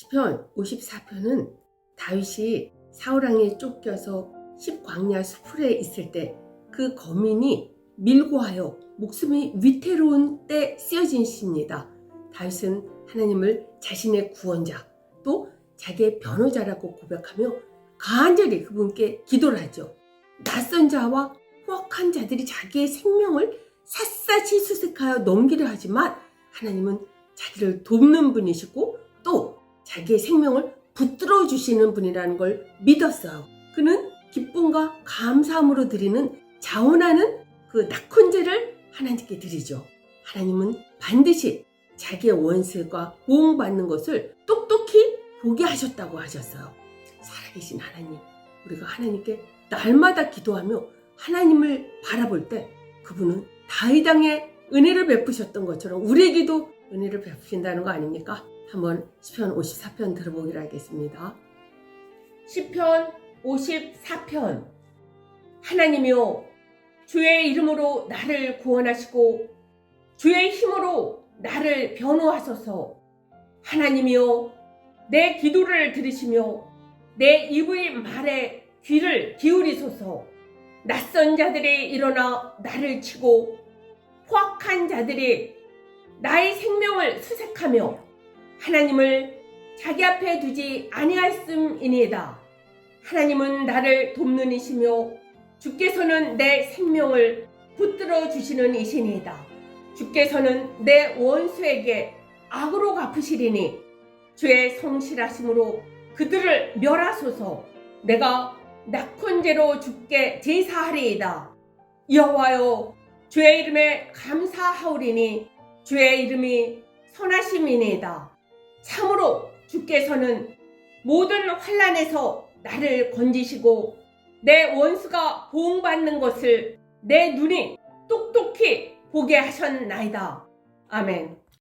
시편 54편은 다윗이 사울왕에 쫓겨서 십광야 수풀에 있을 때 그 거민이 밀고 하여 목숨이 위태로운 때 쓰여진 시입니다. 다윗은 하나님을 자신의 구원자 또 자기의 변호자라고 고백하며 간절히 그분께 기도를 하죠. 낯선 자와 포악한 자들이 자기의 생명을 샅샅이 수색하여 넘기려 하지만 하나님은 자기를 돕는 분이시고 또 자기의 생명을 붙들어 주시는 분이라는 걸 믿었어요. 그는 기쁨과 감사함으로 드리는 자원하는 그 낙헌제를 하나님께 드리죠. 하나님은 반드시 자기의 원수가 보응받는 것을 똑똑히 보게 하셨다고 하셨어요. 살아계신 하나님, 우리가 하나님께 날마다 기도하며 하나님을 바라볼 때 그분은 다이당의 은혜를 베푸셨던 것처럼 우리에게도 은혜를 베푸신다는 거 아닙니까? 한번 시편 54편 들어보기로 하겠습니다. 시편 54편 하나님이여 주의 이름으로 나를 구원하시고 주의 힘으로 나를 변호하소서 하나님이여 내 기도를 들으시며 내 입의 말에 귀를 기울이소서 낯선 자들이 일어나 나를 치고 포악한 자들이 나의 생명을 수색하며 하나님을 자기 앞에 두지 아니하였음이니이다. 하나님은 나를 돕는 이시며 주께서는 내 생명을 붙들어 주시는 이시니이다. 주께서는 내 원수에게 악으로 갚으시리니 주의 성실하심으로 그들을 멸하소서 내가 낙헌제로 주께 제사하리이다. 여호와여 주의 이름에 감사하오리니 주의 이름이 선하심이니이다. 참으로 주께서는 모든 환란에서 나를 건지시고 내 원수가 보응받는 것을 내 눈이 똑똑히 보게 하셨나이다. 아멘.